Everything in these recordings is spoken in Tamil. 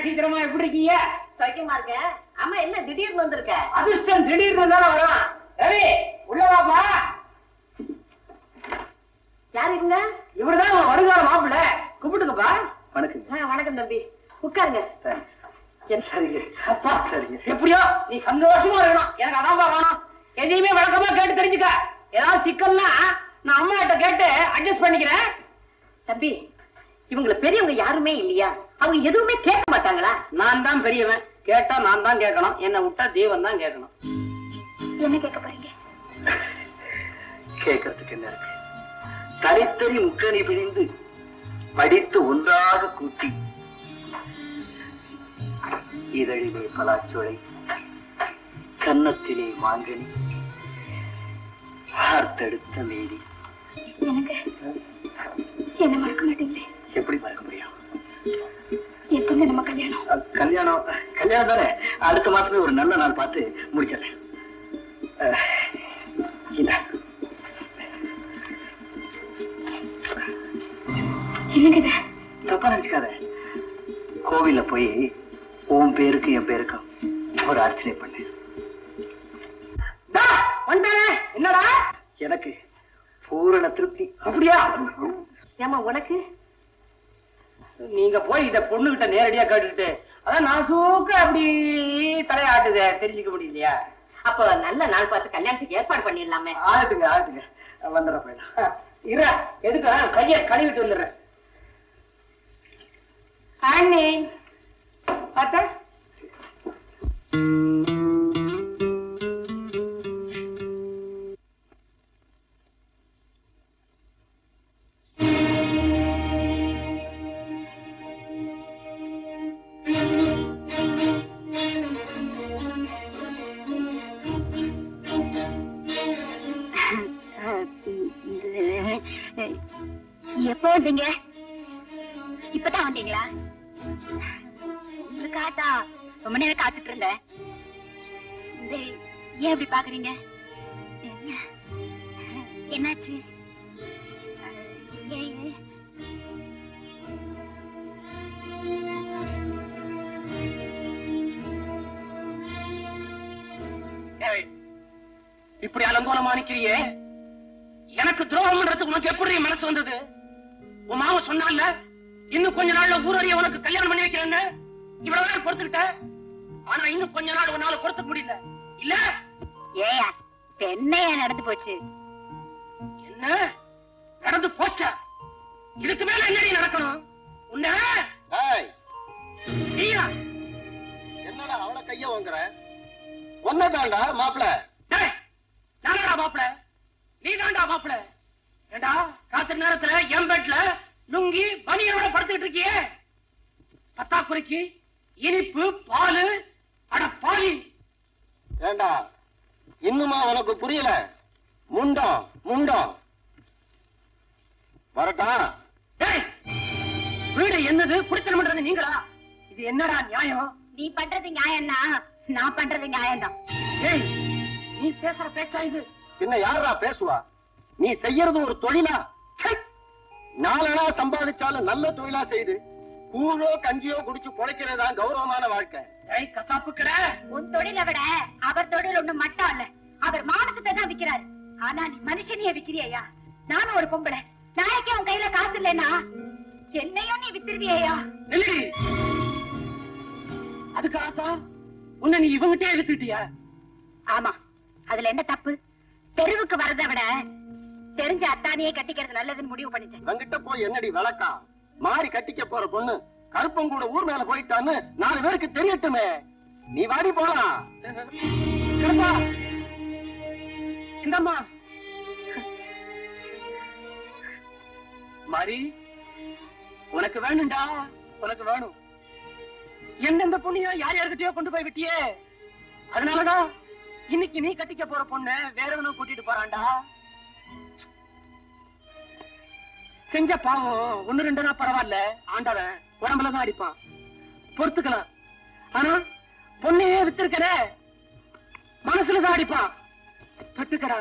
சீக்கிரமா எப்படி இருக்கீங்க? சௌக்கியமா இருக்க. அம்மா என்ன திடீர்னு வந்திருக்க? அதிர்ஷ்டம் திடீர்னு தானே வரான் ரவி உள்ள வாப்பா. யார் இவங்க? இவருதான் வருங்கால மாப்பிள்ள. கூப்பிட்டுக்கப்பா. வணக்கம். வணக்கம் தம்பி. உட்காருங்க. என்ன- சரிங்க அப்பா சரிங்க எப்படியோ நீ சந்தோஷமா இருக்கணும். எனக்கு அதான்ப்பா வேணும். எதையுமே வழக்கமா கேட்டு தெரிஞ்சுக்க. ஏதாவது சிக்கல்னா நான் அம்மா கிட்ட கேட்டு அட்ஜஸ்ட் பண்ணிக்கிறேன். தம்பி இவங்கள பெரியவங்க யாருமே இல்லையா? அவங்க எதுவுமே கேட்க மாட்டாங்களா? நான் தான் பெரியவன். கேட்டா நான் தான் கேட்கணும். என்னை விட்டா தெய்வம் தான் கேட்கணும். என்ன கேட்க போறீங்க? கேட்கறதுக்கு என்ன இருக்கு? தனித்தனி முக்கணி பிழிந்து படித்து ஒன்றாக கூட்டி இதழிலே பலாச்சோலை கன்னத்திலே மாங்கனி பார்த்தெடுத்த மேரி எனக்கு என்ன மறக்க மாட்டீங்களே. எப்படி மறக்க முடியும்? எப்பங்க நம்ம கல்யாணம். கல்யாணம் கல்யாணம் தானே? அடுத்த மாசமே ஒரு நல்ல நாள் பார்த்து முடிச்சிடறேன். என்னங்க தப்பா நினைச்சுக்காத. கோவில்ல போய் உன் பேருக்கு என் பேருக்கும் ஒரு அர்ச்சனை வந்துட்டானே என்னடா? எனக்கு பூரண திருப்தி. அப்படியா? ஏமா உனக்கு? நீங்க போய் இத பொண்ணுகிட்ட நேரடியா கேட்டுட்டு அதான் நான் சூக்க அப்படி தலையாட்டுதே தெரிஞ்சுக்க முடியலையா? அப்போ நல்ல நாள் பார்த்து கல்யாணத்துக்கு ஏற்பாடு பண்ணிடலாமே. ஆகட்டுங்க ஆகட்டுங்க. வந்துடுற போயிடலாம் இர எதுக்கு கைய கழுவிட்டு வந்துடுறேன். அண்ணே பார்த்த. வந்தீங்க? இப்பதான் வந்தீங்களா? உங்களுக்காக ரொம்ப நேரம் காத்துட்டு இருந்தேன். ஏன் இப்படி பாக்குறீங்க? என்னாச்சு? இப்படி அலங்கோலமா எனக்கு துரோகம் பண்றதுக்கு உனக்கு எப்படி மனசு வந்தது? உன் மாமா சொன்னால இன்னும் கொஞ்ச நாள்ல ஊரறிய உனக்கு கல்யாணம் பண்ணி வைக்கிறேன்னு? இவ்வளவு நாள் பொறுத்துக்கிட்ட ஆனா இன்னும் கொஞ்ச நாள் உன்னால பொறுத்துக்க முடியல. இல்ல? ஏயா என்னையா நடந்து போச்சு. என்ன? நடந்து போச்சா? இதுக்கு மேல என்னடி நடக்கணும்? உன்ன? நீயா? என்னடா அவளை கைய வாங்குற? ஒன்னதாண்டா மாப்பிள. டேய், நானாடா மாப்பிள. நீ தான்டா மாப்பிள. ஏண்டா ராத்திரி நேரத்துல என் பெட்ல லுங்கி பனியோட படுத்துக்கிட்டு இருக்கியே? பத்தாக்குறைக்கு இனிப்பு பாலு அட பாலி ஏண்டா இன்னுமா உனக்கு புரியல? முண்டம் முண்டம். வரட்டா? டேய், வீடு என்னது? குடித்தனம் பண்றது நீங்களா? இது என்னடா நியாயம்? நீ பண்றது நியாயம்னா நான் பண்றது நியாயம்தான். ஏய் நீ பேசுற பேச்சா இது? பின்ன யாரா பேசுவா? நீ செய்யறது ஒரு தொழிலா! நாலனா சம்பாதிச்சாலும் நல்ல தொழிலா செய்து கூழோ கஞ்சியோ குடிச்சு பொழைக்கிறதா கௌரவமான வாழ்க்கை. ஏய் கசாப்பு கடை! உன் தொழிலை விட அவர் தொழில் ஒண்ணு மட்டும் இல்ல அவர் மானத்தை தான் விக்கிறாரு. ஆனா நீ மனுஷனையே விக்கிறியா நானும் ஒரு பொம்பளை. நாளைக்கே உன் கையில காசு இல்லைன்னா என்னையும் நீ வித்துருவியா அதுக்காகத்தான் உன்னை நீ இவங்கிட்டே வித்துட்டியா? ஆமா. அதுல என்ன தப்பு? தெருவுக்கு வரதை விட தெரிஞ்ச அத்தானியே கட்டிக்கிறது நல்லதுன்னு முடிவு பண்ணிட்டேன். அங்கிட்ட போய் என்னடி விளக்கா? மாறி கட்டிக்க போற பொண்ணு கருப்பங்கூட ஊர் மேல போயிட்டான்னு நாலு பேருக்கு தெரியட்டுமே. நீ வாடி போலாம் இந்தம்மா. மாறி உனக்கு வேணும்டா. உனக்கு வேணும். எந்தெந்த பொண்ணையோ யார் யாருக்கிட்டயோ கொண்டு போய் விட்டியே. அதனாலதான் இன்னைக்கு நீ கட்டிக்க போற பொண்ணு வேறவனும் கூட்டிட்டு போறான்டா. செஞ்ச பாவம் ஒண்ணு ரெண்டுனா பரவாயில்ல. ஆண்டவன் உடம்புலதான் அடிப்பான். பொறுத்துக்கலாம். ஆனா பொண்ணையே வித்திருக்கிற மனசுலதான் அடிப்பான். பட்டுக்கடா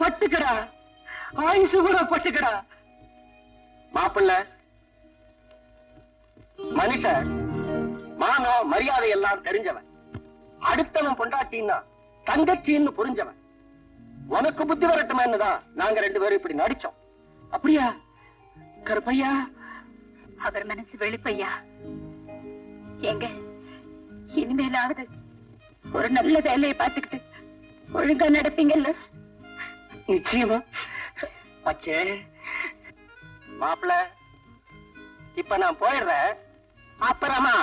பட்டுக்கடா ஆயுசு கூட பட்டுக்கடா. மாப்பிள்ள மனுஷன் மானம் மரியாதை எல்லாம் தெரிஞ்சவன். அடுத்தவன் பொண்டாட்டின்னா தங்கச்சின்னு புரிஞ்சவன். உனக்கு புத்தி வரட்டுமேன்னு தான் நாங்க ரெண்டு பேரும் இப்படி நடிச்சோம். அப்படியா? கருப்பையா? அவர் மனசு வெளுப்பையா? எங்க இனிமேலாவது ஒரு நல்ல வேலையை பார்த்துக்கிட்டு ஒழுங்கா நடப்பீங்கல்ல? நிச்சயமா. பச்சே மாப்பிள இப்ப நான் போயிடுறேன். அப்புறமா.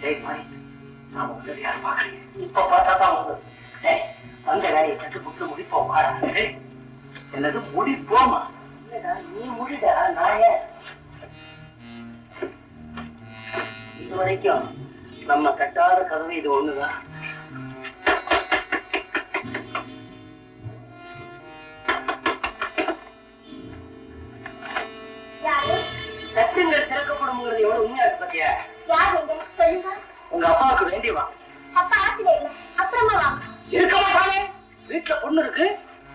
டேய் பாய் யார் பாக்குறீங்க இப்ப பார்த்தா தான் உங்களுக்கு வந்த வேலையை சட்டு புட்டு முடிப்போம் என்னது? முடிப்போமா இல்லடா நீ முடிடா நான் ஏன் இது வரைக்கும் நம்ம கட்டாத கதவு இது ஒண்ணுதான். அப்பாவுக்கு வேண்டியவா அப்பா ஆத்துல இல்ல. அப்புறமா வாங்க இருக்க மாட்டாங்க வீட்டுல பொண்ணு இருக்கு.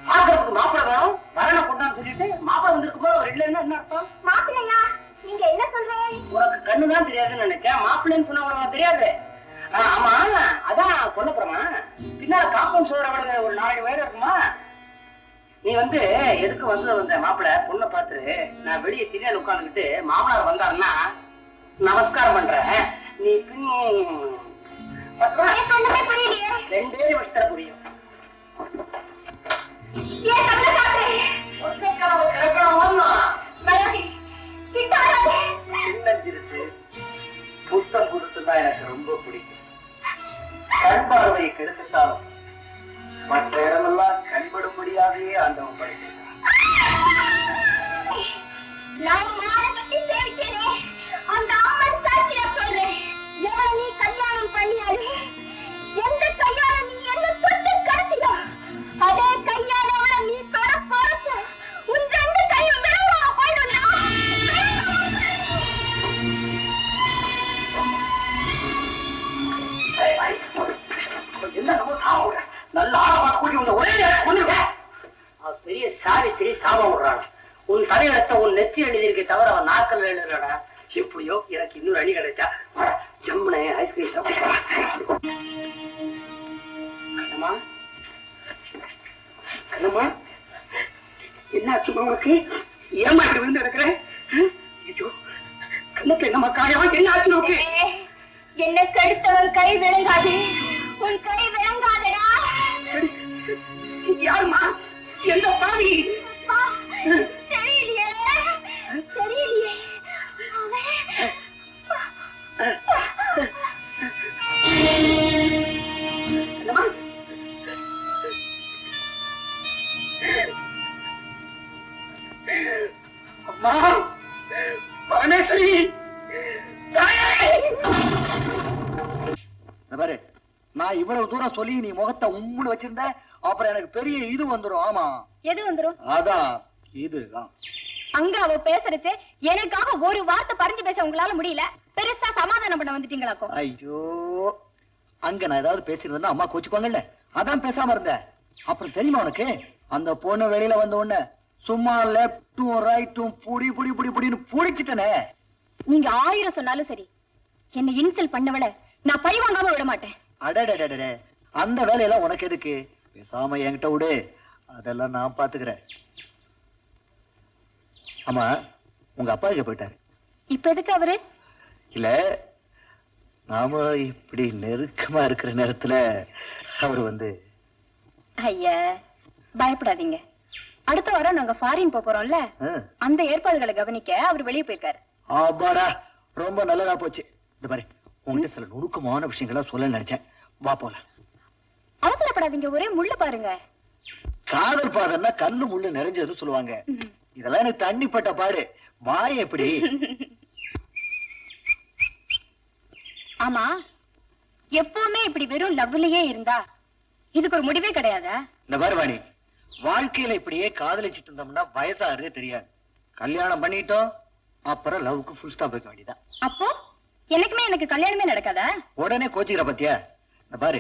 பாக்குறதுக்கு மாப்பிள்ளை வேணும். மரண பொண்ணான்னு சொல்லிட்டு மாப்பிள்ளை வந்திருக்கும் போது அவர் இல்லைன்னா என்ன அர்த்தம்? மாப்பிள்ளையா? நீங்க என்ன சொல்றேன் உனக்கு கண்ணுதான் தெரியாதுன்னு நினைச்சேன். மாப்பிள்ளைன்னு சொன்னா உனக்கு தெரியாது. ஆமா அதான் கொல்லப்புறமா பின்னால காம்பவுண்ட் சோற விட ஒரு நாலு பேர் இருக்குமா? நீ வந்து எதுக்கு வந்து வந்த மாப்பிள்ளை? பொண்ணை பார்த்து நான் வெளியே திரியால உட்காந்துக்கிட்டு மாமனார் வந்தாருன்னா நமஸ்காரம் பண்றேன். நீ பின் ரெண்டே புரியும். புத்தம் எனக்கு ரொம்ப பிடிக்கும். கண் பார்வையை கெடுத்துட்டாலும் மற்ற இடமெல்லாம் கண்படும்படியாகவே ஆண்டவன் படைத்திருக்கான் நான் மாலை கட்டி சேவிக்கிறே அந்த அம்மன் சாட்சியா சொல்றேன். எவனை நீ கல்யாணம் பண்ணியாரு ஒரே நேரம் கொன்னுடுவ. அவன் பெரிய சாவித்திரி சாபம் விடுறான் உன் தலையிலத்த உன் நெத்தி எழுதியிருக்கே தவிர அவன் நாக்கல் எழுதுறடா எப்படியோ எனக்கு இன்னொரு அணி கிடைச்சா ஜம்முனே ஐஸ்கிரீம் கண்ணம்மா? கண்ணம்மா? என்னாச்சு உனக்கு? ஏமா இப்படி விழுந்து கிடக்குற? ஆ? ஐயோ கண்ணத்துல என்னம்மா காயம் என்ன ஆச்சு உனக்கு என்ன கெடுத்தவன் கை விளங்காது. உன் கை யாருமா எந்த பாவி? தெரியலையே? அம்மா பரமேஸ்வரி பாரு நான் இவ்வளவு தூரம் சொல்லி நீ முகத்தை உம்முன்னு வச்சிருந்த அப்புறம் எனக்கு பெரிய இது வந்துரும் ஆமா. எது வந்துரும்? அதான் இதுதான். அங்க அவ பேசுறச்சு எனக்காக ஒரு வார்த்தை பறிஞ்சு பேச உங்களால முடியல. பெருசா சமாதானம் பண்ண வந்துட்டீங்களாக்கும் ஐயோ அங்க நான் ஏதாவது பேசியிருந்தேன்னா அம்மா கோச்சுக்குவாங்கல்ல. அதான் பேசாம இருந்தேன். அப்புறம் தெரியுமா உனக்கு? அந்த பொண்ணு வெளியில வந்த உடனே சும்மா லெப்டும் ரைட்டும் புடி புடி புடி புடின்னு புடிச்சிட்டனே. நீங்க ஆயிரம் சொன்னாலும் சரி என்ன இன்சல் பண்ணவள நான் பழி வாங்காம விட மாட்டேன். அடடடடட அந்த வேலையெல்லாம் உனக்கு எதுக்கு? பேசாம என்கிட்ட விடு. அதெல்லாம் நான் பாத்துக்கிறேன். ஆமா உங்க அப்பா எங்க போயிட்டாரு? இப்ப எதுக்கு அவரு? இல்ல நாம இப்படி நெருக்கமா இருக்கிற நேரத்துல அவர் வந்து ஐயா பயப்படாதீங்க. அடுத்த வாரம் நாங்க ஃபாரின் போறோம்ல? அந்த ஏற்பாடுகளை கவனிக்க அவர் வெளியே போயிருக்காரு. ஆபாடா ரொம்ப நல்லதா போச்சு. இந்த பாரு உன்கிட்ட சில நுணுக்கமான விஷயங்களா சொல்ல நினைச்சேன். வா போலாம். அவசரப்படாதீங்க ஒரே முள்ள பாருங்க. காதல் பாதம்னா கண்ணு முள்ளு நிறைஞ்சதுன்னு சொல்லுவாங்க. இதெல்லாம் எனக்கு தண்ணிப்பட்ட பாடு. வாய் எப்படி? ஆமா எப்பவுமே இப்படி வெறும் லவ்லயே இருந்தா இதுக்கு ஒரு முடிவே கிடையாதா? இந்த பாரு வாழ்க்கையில இப்படியே காதலிச்சிட்டு இருந்தோம்னா வயசாகிறதே தெரியாது. கல்யாணம் பண்ணிட்டோம் அப்புறம் லவ்க்கு ஃபுல் ஸ்டாப் வைக்க வேண்டியதான் அப்போ எனக்குமே எனக்கு கல்யாணமே நடக்காதா? உடனே கோச்சிக்கிற பத்தியா? இந்த பாரு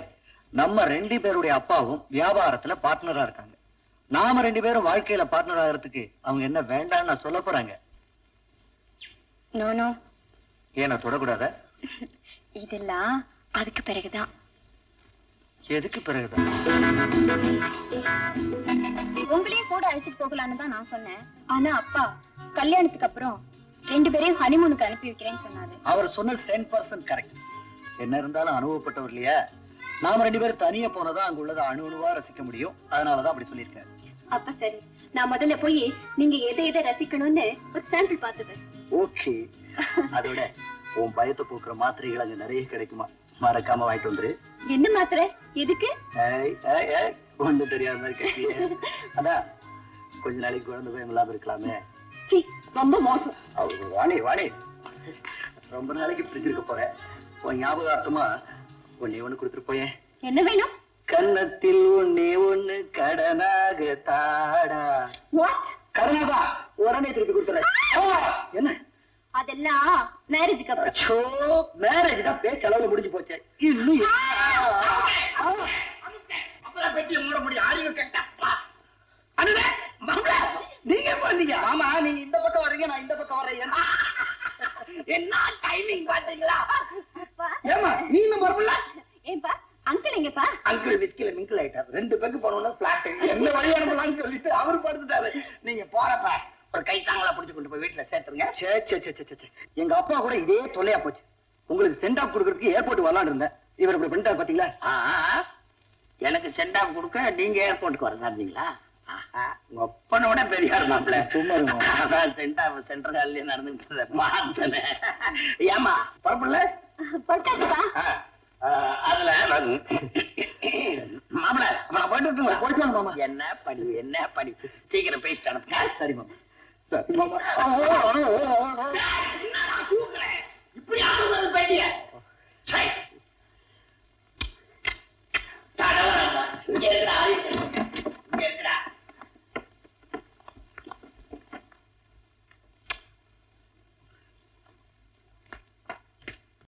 நம்ம ரெண்டு பேருடைய அப்பாவும் வியாபாரத்துல பார்ட்னரா இருக்காங்க. நாம ரெண்டு பேரும் வாழ்க்கையில பார்ட்னர் ஆகிறதுக்கு அவங்க என்ன வேண்டாம்னு நான் சொல்ல போறாங்க? நோ நோ ஏன்னா தொடக்கூடாத? இதெல்லாம் அதுக்கு பிறகுதான். எதுக்கு பிறகுதான்? உங்களையும் கூட அழைச்சிட்டு போகலான்னு தான் நான் சொன்னேன். ஆனா அப்பா கல்யாணத்துக்கு அப்புறம் ரெண்டு பேரையும் ஹனிமூனுக்கு அனுப்பி வைக்கிறேன்னு சொன்னாரு. அவர் சொன்னது டென் பர்சன்ட் கரெக்ட் என்ன இருந்தாலும் அனுபவப்பட்டவர் இல்லையா? நாம ரெண்டு பேரும் தனியா போனதான் அங்க உள்ளதை அணு அணுவா ரசிக்க முடியும். அதனாலதான் அப்படி சொல்லியிருக்காரு அப்ப சரி நான் முதல்ல போய் நீங்க எதை எதை ரசிக்கணும்னு ஒரு சாம்பிள் பார்த்தது. ஓகே. அதோட உன் பயத்தை போக்குற மாத்திரைகள் அங்க நிறைய கிடைக்குமா? மறக்காம வாங்கிட்டு வந்துரு. என்ன மாத்திரை? எதுக்கு? ஒண்ணும் தெரியாத மாதிரி கேட்டியே. அதான் கொஞ்ச நாளைக்கு குழந்தை பயம் இல்லாம இருக்கலாமே. சீ, ரொம்ப மோசம். வாணி வாணி ரொம்ப நாளைக்கு பிரிஞ்சிருக்க போறேன். உன் ஞாபகார்த்தமா ஒன்னே ஒண்ணு கொடுத்துட்டு போயேன். என்ன வேணும்? கன்னத்தில் ஒண்ணே ஒண்ணு கடனாக தாடா. வாட் கடனாதா உடனே திருப்பி கொடுத்துறேன். என்ன? அதெல்லாம் மேரேஜுக்கு அப்புறம். மேரேஜ் தான் பேச்சு அளவுல முடிஞ்சு போச்சு. இன்னும் பெட்டியை மூட முடியும். அறிவு கெட்டப்பா மாப்பிள நீங்க வந்தீங்க? ஆமா நீங்க இந்த பக்கம் வர்றீங்க நான் இந்த பக்கம் ஏன்னா? என்ன? டைமிங் பாத்தீங்களா ஏமா நீ இன்னும் வரல ஏன்பா அங்கிள் எங்கப்பா? அங்கிள் விஸ்கில மிங்கிள் ஆயிட்டாரு. ரெண்டு பேருக்கு போனோம்னா பிளாட் என்ன வழி அனுப்பலாம்னு சொல்லிட்டு அவர் படுத்துட்டாரு. நீங்க போறப்ப ஒரு கை தாங்களா பிடிச்சு கொண்டு போய் வீட்டுல சேர்த்துருங்க. சே சே சே சே, சே. எங்க அப்பா கூட இதே தொல்லையா போச்சு. உங்களுக்கு சென்ட் ஆஃப் கொடுக்கறதுக்கு ஏர்போர்ட் வரலாம்னு இருந்தேன். இவர் இப்படி பண்ணிட்டாரு பாத்தீங்களா. எனக்கு சென்ட் ஆஃப் கொடுக்க நீங்க ஏர்போர்ட்டுக்கு வர சார்ந்தீங்களா? ஒப்பனை விட பெரியார் மாப்பிள்ள அதான் சென்டா சென்டர் காலிலே நடந்துட்டு மாத்தன ஏமா பரப்பில்ல அதுல மாப்பிள நான் போயிட்டு போயிட்டு மாமா என்ன படி என்ன படி சீக்கிரம் பேசிட்டு அனுப்புங்க சரி மாமா சரி மாமா இப்படியா சொல்றது பேட்டிய சரி கடவுள்